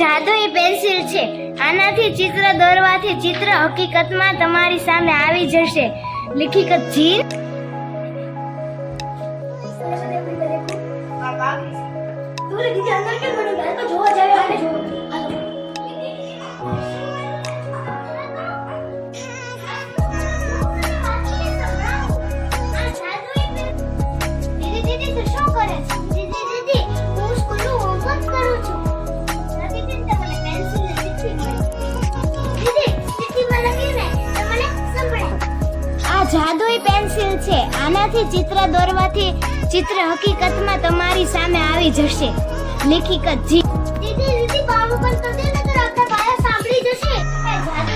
જાદુઈ પેન્સિલ છે. આનાથી ચિત્ર દોરવાથી ચિત્ર હકીકતમાં તમારી સામે આવી જશે. લેખિક જીન દીદી જાદુઈ પેન્સિલ છે. આનાથી ચિત્ર દોરવાથી ચિત્ર હકીકતમાં તમારી સામે આવી જશે. લેખિકત જી દીદી દીદી બાણું બંધ તો દે નકર આપણા પાયા સાંભળી જશે. એ જાદુઈ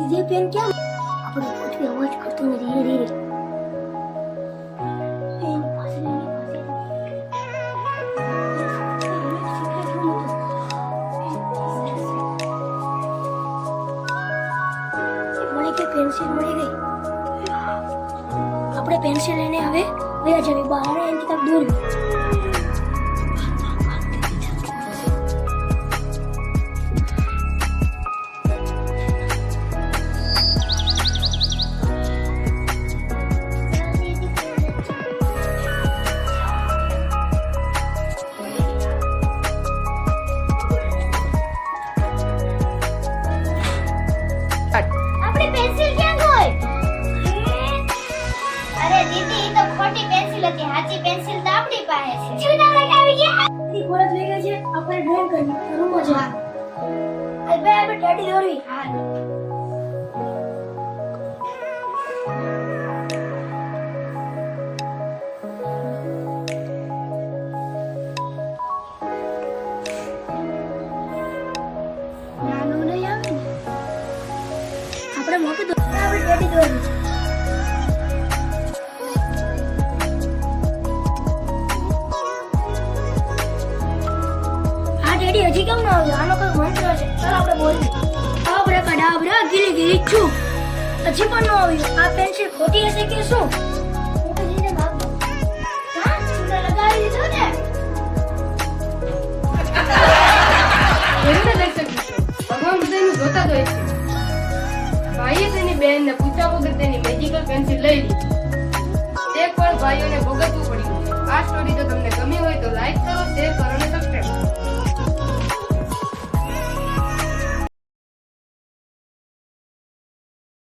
દીદી પેન કેમ આપણે પોતે અવાજ કરતો ને ધીરે ધીરે પેન્સિલ આપણે પેન્સિલ લઈને હવે વયા જવી. બહાર એની તક દૂર આપણી પેન્સિલ ક્યાં ગઈ અરે દીદી તો ખોટી પેન્સિલ હતી. સાચી પેન્સિલ તો આપણી પાસે છે. જૂના લગાવી ગયા. ઈ કોલેજ લઈ ગઈ છે. આપણે ડ્રોઈંગ કરી રૂમમાં જા અરે બે આપણે ટેડી દોરી. હા. આ હજી કેમ ના આવ્યો? આનો કોઈ મંત્ર છે? ચાલ આપણે બોલીએ. આબરા કડાબરા ગીલી ગીલી છું. હજી પણ ન આવ્યો. આ પેન્સિલ ખોટી હશે કે શું? ભગવાન બધાનું ભાઈએ તેની બહેનને પૂછ્યા વગર તેની મેજિકલ પેન્સિલ લઈ તે પણ ભાઈઓને ભોગવવું પડ્યું. આ સ્ટોરી જો તમને ગમી હોય તો લાઈક કરો શેર